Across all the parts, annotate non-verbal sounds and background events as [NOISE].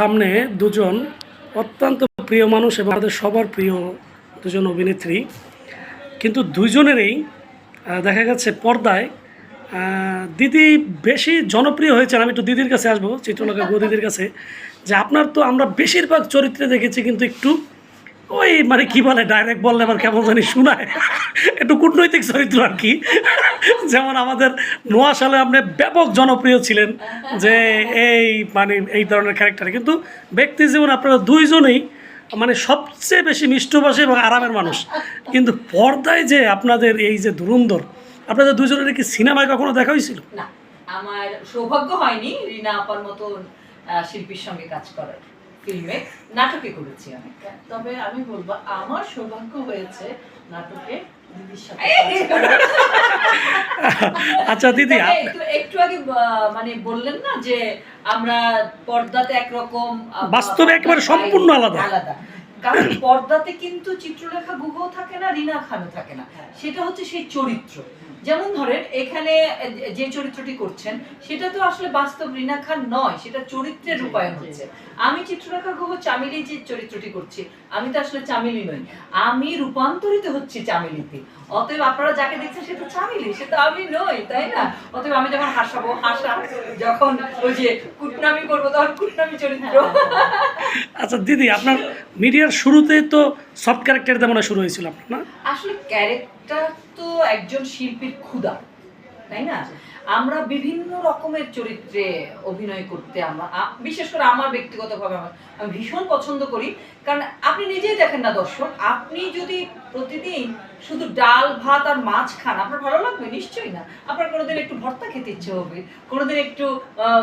সামনে দুজন অত্যন্ত প্রিয় মানুষ এবং আমাদের সবার প্রিয় দুজন অভিনেত্রী। কিন্তু দুজনেরই দেখা গেছে পর্দায় দিদি বেশি জনপ্রিয় হয়েছেন। আমি একটু দিদির কাছে আসব, চিত্রলেখা গো দিদির কাছে। যে আপনার তো আমরা বেশিরভাগ চরিত্রে দেখেছি, কিন্তু একটু ওই মানে কি বলে ডাইরেক্ট বললে আবার কেমন জানি শোনায়। একটু কূটনৈতিক চরিত্র আর কি। যেমন আমাদের নোয়া সালে আপনি ব্যাপক জনপ্রিয় ছিলেন যে এই মানে এই ধরনের ক্যারেক্টার কিন্তু ব্যক্তি জীবন আপনারা দুইজনেই মানে সবচেয়ে বেশি মিষ্টভাষী এবং আরামের মানুষ। কিন্তু পর্দায় যে আপনাদের এই যে ধুরন্ধর, আপনাদের দুজনের কি সিনেমায় কখনো দেখা হয়েছিল? আমার সৌভাগ্য হয়নি রিনা আপার মতন শিল্পীর সঙ্গে কাজ করার। ফিল্মে নাটকে করেছি অনেক তবে আমি বলব আমার সৌভাগ্য হয়েছে নাটকে। আচ্ছা দিদি একটু একটু আগে আহ, মানে বললেন না যে আমরা পর্দাতে একরকম বাস্তবে একেবারে সম্পূর্ণ আলাদা। আলাদা। কারণ পর্দাতে কিন্তু চিত্রলেখা গুহও থাকে না রিনা খানও থাকে না। সেটা হচ্ছে সেই চরিত্র। যেমন ধরেন এখানে যে চরিত্রটি করছেন সেটা তো আসলে বাস্তব রিনা খান নয় সেটা চরিত্রের রূপায়ণ হচ্ছে। আমি চিত্রলেখা গুহ চামেলি যে চরিত্রটি করছি আমি তো আসলে চামেলি নই। আমি রূপান্তরিত হচ্ছি চামেলিতে। অতএব আপনারা যাকে দেখছেন সে তো চামেলি সে তো আমি নই তাই না? অতএব আমি যখন হাসাবো হাসা যখন ওই যে কুটনামি করব তখন কুটনামি চরিত্র। আচ্ছা দিদি আপনার মিডিয়ার শুরুতে তো সফট ক্যারেক্টার দিয়ে মনে শুরু হয়েছিল আপনার না? আসলে ক্যারেক্টার তো একজন শিল্পীর ক্ষুধা তাই না? আমরা বিভিন্ন রকমের চরিত্রে অভিনয় করতে আমরা বিশেষ করে আমার ব্যক্তিগতভাবে আমার আমি ভীষণ পছন্দ করি। কারণ আপনি নিজেই দেখেন না দর্শক আপনি যদি প্রতিদিন শুধু ডাল ভাত আর মাছ খান আপনার ভালো লাগবে? নিশ্চয়ই না। আপনার কোনোদিন একটু ভর্তা খেতে ইচ্ছে হবে কোনোদিন একটু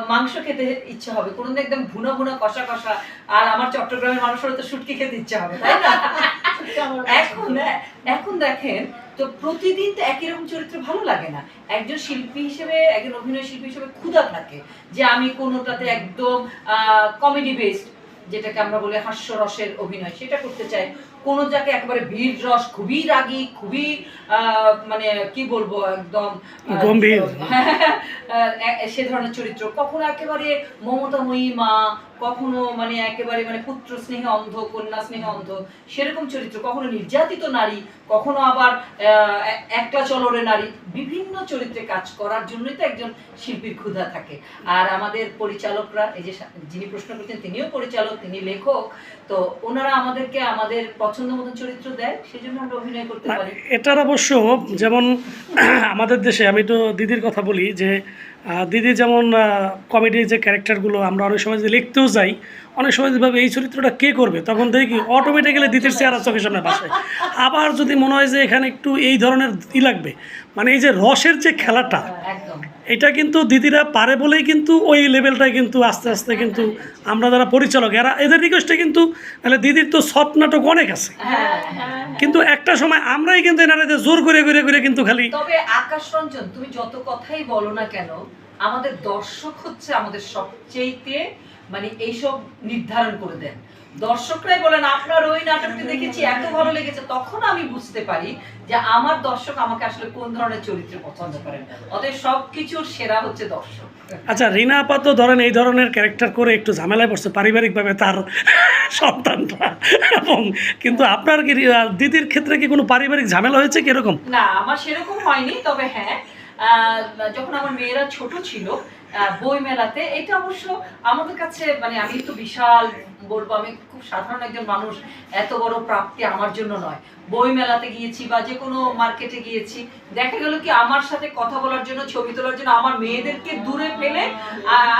মাংস খেতে ইচ্ছে হবে কোনোদিন একদম ভুনা ভুনা কষা কষা আর আমার চট্টগ্রামের মানুষের তো শুটকি খেতে ইচ্ছে হবে তাই না? [LAUGHS] এখন এখন দেখেন তো প্রতিদিন তো একই রকম চরিত্র ভালো লাগে না। একজন শিল্পী হিসেবে একজন অভিনয় শিল্পী হিসেবে ক্ষুধা থাকে যে আমি কোনোটাতে একদম কমেডি বেসড যেটাকে আমরা বলি হাস্যরসের অভিনয় সেটা করতে চাই। কোনো যাকে একেবারে ভিড় রস খুবই রাগী খুবই আহ, মানে কি বলব একদম গম্ভীর। [LAUGHS] সে ধরনের চরিত্র। কখনো একেবারে মমতাময়ী মা কখনো মানে একেবারে মানে পুত্র স্নেহে অন্ধ কন্যা স্নেহে অন্ধ সেরকম চরিত্র কখনো নির্যাতিত নারী কখনো আবার আহ, এ- একলা চলরে নারী বিভিন্ন চরিত্রে কাজ করার জন্যই তো একজন শিল্পীর ক্ষুধা থাকে। আর আমাদের পরিচালকরা এই যে যিনি প্রশ্ন করছেন তিনিও পরিচালক তিনি লেখক তো ওনারা আমাদেরকে আমাদের পছন্দ মতন চরিত্র দেয় সেজন্য আমরা অভিনয় করতে পারি। এটার অবশ্য যেমন আমাদের দেশে আমি তো দিদির কথা বলি যে দিদি যেমন কমেডির যে ক্যারেক্টারগুলো আমরা অনেক সময় যদি লিখতেও যাই, অনেক সময় যদি ভাবি এই চরিত্রটা কে করবে, তখন দেখি অটোমেটিক্যালি দিদির চেহারা চোখের সামনে বাসায় আবার যদি মনে হয় যে এখানে একটু এই ধরনের ই লাগবে মানে এই যে রসের যে খেলাটা এটা কিন্তু দিদিরা পারে বলেই কিন্তু ওই লেভেলটায় কিন্তু আস্তে আস্তে কিন্তু আমরা যারা পরিচালক এরা এদের রিকোয়েস্টে কিন্তু তাহলে দিদির তো সফট নাটক অনেক আছে। হ্যাঁ হ্যাঁ হ্যাঁ, কিন্তু একটা সময় আমরাই কিন্তু এনাদের জোর করে করে করে কিন্তু খালি তবে আকাশ রঞ্জন তুমি যত কথাই বলো না কেন আমাদের দর্শক হচ্ছে আমাদের সবচেয়েতে মানে এইসব নির্ধারণ করে দেন। দর্শকরাই বলেন আপনার ওই নাটকটি দেখেছি এত ভালো লেগেছে। তখন আমি বুঝতে পারি যে আমার দর্শক আমাকে আসলে কোন ধরনের চরিত্রে পছন্দ করেন। অতএব সবকিছুর সেরা হচ্ছে দর্শক। আচ্ছা রিনা আপা তো ধরেন এই ধরনের ক্যারেক্টার করে একটু ঝামেলায় পড়ছে পারিবারিকভাবে তার সন্তানরা। এবং কিন্তু আপনার কি দিদির ক্ষেত্রে কি কোনো পারিবারিক ঝামেলা হয়েছে কি এরকম? না আমার সেরকম হয়নি তবে হ্যাঁ যখন আমার মেয়েরা ছোট ছিল বই মেলাতে এটা অবশ্য আমাদের কাছে মানে আমি তো বিশাল বলব, আমি খুব সাধারণ একজন মানুষ, এত বড় প্রাপ্তি আমার জন্য নয়। বই মেলাতে গিয়েছি বা যে কোনো মার্কেটে গিয়েছি, দেখা গেল কি আমার সাথে কথা বলার জন্য, ছবি তোলার জন্য আমার মেয়েদেরকে দূরে ফেলে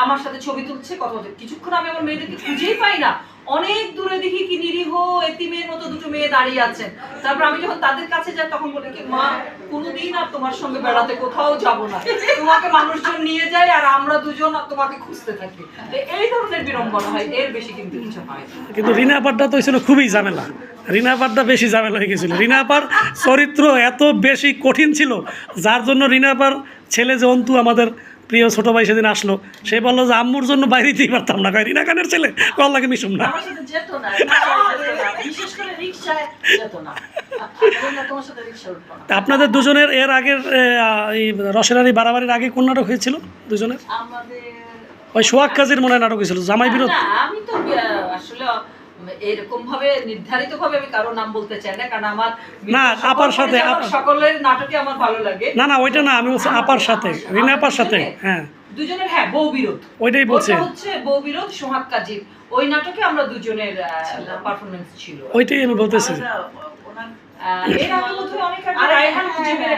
আমার সাথে ছবি তুলছে, কথা বলছে। কিছুক্ষণ আমি আমার মেয়েদেরকে খুঁজেই পাই না। অনেক দূরে দেখি কি নিরীহ এতিমের মতো দুটো মেয়ে দাঁড়িয়ে আছেন তারপর আমি যখন তাদের কাছে যাই, তখন বলে কি, মা, কোনোদিন আর তোমার সঙ্গে বেড়াতে কোথাও যাব না। তোমাকে মানুষজন নিয়ে যায় আর আমরা দুজন আর তোমাকে খুঁজতে থাকি। এই ধরনের বিড়ম্বনা হয়, এর বেশি কিন্তু কিছু হয় কিন্তু রিনা আপারটা তো ছিল খুবই ঝামেলা। রিনা আপারটা বেশি ঝামেলা হয়ে গেছিল। রিনা আপার চরিত্র এত বেশি কঠিন ছিল, যার জন্য রিনা আপার ছেলে যে অন্তু আমাদের প্রিয় ছোট ভাই সেদিন আসলো। সে বলল যে আম্মুর জন্য বাইরে দিতেই পারতাম না। রিনা খানের ছেলে? কল লাগে মিশুম না। তা আপনাদের দুজনের এর আগের রসেনারি বাড়াবাড়ির আগে কোন নাটক হয়েছিল দুজনের? ওই সোহাগ কাজীর মনে হয় নাটক হয়েছিল জামাই বিরোধ। আমি তো আসলে এরকম ভাবে নির্ধারিত ভাবে আমি কারও নাম বলতে চাই না কারণ আমার না, আপার সাথে, সকলের নাটকে আমার ভালো লাগে। না না ওইটা না আমি বলছি আপার সাথে রিনা আপার সাথে হ্যাঁ। দুজনের হ্যাঁ বউ বিরোধ। ওইটাই বলছে। হচ্ছে বউ বিরোধ সোহাগ কাজীর। ওই নাটকে আমরা দুজনের পারফরমেন্স ছিল। ওইটাই আমি বলতেছি। হ্যাঁ, হ্যাঁ,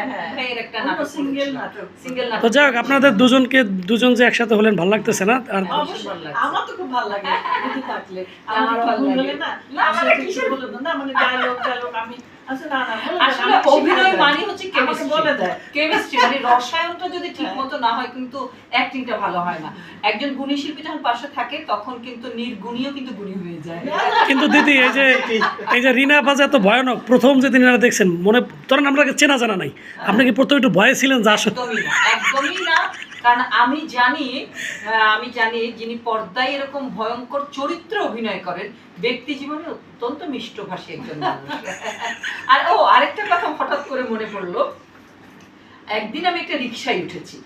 হ্যাঁ। ভাইয়ের একটা অন্য নাটক single নাটক। সিঙ্গেল তো নাটক আপনাদের দুজনকে দুজন যে একসাথে হলেন ভালো লাগতেছে না আর। আমার তো খুব ভালো লাগে থাকলে আমার ভালো ভালো লাগে। লাগে না না, মানে কিসের- বলে না [LAUGHS] ডায়লগ ডায়লগ আমি না না অভিনয় মানে হচ্ছে কেমিস্ট্রি বলে দেয়। কেমিস্ট্রি মানে রসায়নটা যদি ঠিকমতো না হয় কিন্তু অ্যাক্টিংটা ভালো হয় না। একজন গুণী শিল্পী যখন পাশে থাকে তখন কিন্তু নির্গুণীও কিন্তু গুণী হয়ে যায়। কিন্তু দিদি এই যে এই যে রিনা বাজে এত ভয়ানক প্রথম যে দিন এরা দেখছেন মনে ধরেন আপনাকে চেনা জানা নাই। আপনি কি প্রথমে একটু ভয়ে ছিলেন যা আসলে একদমই না। কারণ আমি জানি আমি জানি যিনি পর্দায় এরকম ভয়ঙ্কর চরিত্র অভিনয় করেন ব্যক্তি জীবনে অত্যন্ত মিষ্টভাষী একজন মানুষ। আর ও আরেকটা কথা হঠাৎ করে মনে পড়ল। একদিন আমি একটা রিক্সায় উঠেছি।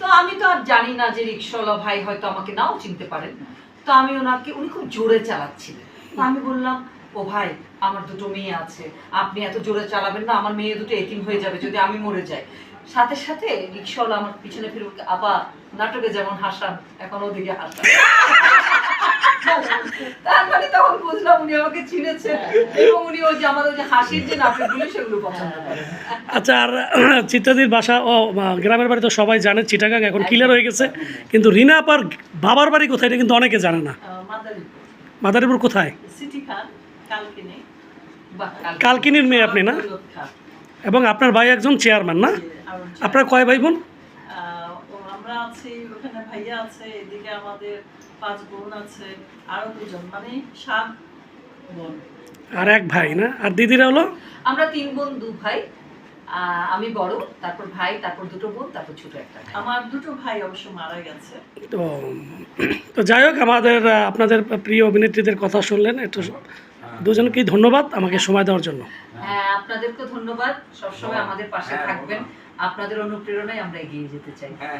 তো আমি তো আর জানি না যে রিক্সাওয়ালা ভাই হয়তো আমাকে নাও চিনতে পারেন। তো আমি ওনাকে উনি খুব জোরে চালাচ্ছিলেন। আমি বললাম ও ভাই আমার দুটো মেয়ে আছে। আপনি এত জোরে চালাবেন না আমার মেয়ে দুটো এতিম হয়ে যাবে যদি আমি মরে যাই। সাথে সাথে রিক্সাওয়ালা আমার পিছনে ফিরে বলছে, আপা নাটকে যেমন হাসান এখন ওদিকে হাসান। তার মানে তখন বুঝলাম উনি আমাকে চিনেছেন এবং উনি ওই যে আমার ওই যে হাসির যে নাটকগুলো সেগুলো পছন্দ আচ্ছা আর [CLEARS THROAT] চিত্রাদির বাসা ও গ্রামের বাড়ি তো সবাই জানে চিটাগাং এখন ক্লিয়ার হয়ে গেছে। কিন্তু রিনা আপার বাবার বাড়ি কোথায় এটা কিন্তু অনেকে জানে না। মাদারীপুর। মাদারীপুর কোথায়? কালকিনির মেয়ে আপনি না? এবং আপনার ভাই একজন চেয়ারম্যান না? আপনার কয় ভাই বোন আমরা আছি ওখানে ভাইয়া আছে এদিকে আমাদের পাঁচ বোন আছে আরও দুজন মানে সাত বোন। আর এক ভাই না? আর দিদিরা হলো? আমরা তিন বোন দু ভাই। আমি বড় তারপর ভাই তারপর দুটো বোন তারপর ছোট একটা আমার দুটো ভাই অবশ্য মারা গেছে। তো তো যাই হোক আমাদের আপনাদের প্রিয় অভিনেত্রীদের কথা শুনলেন একটু দুজনকেই ধন্যবাদ আমাকে সময় দেওয়ার জন্য। হ্যাঁ আপনাদেরকে ধন্যবাদ। সবসময় আমাদের পাশে থাকবেন। আপনাদের অনুপ্রেরণায় আমরা এগিয়ে যেতে চাই।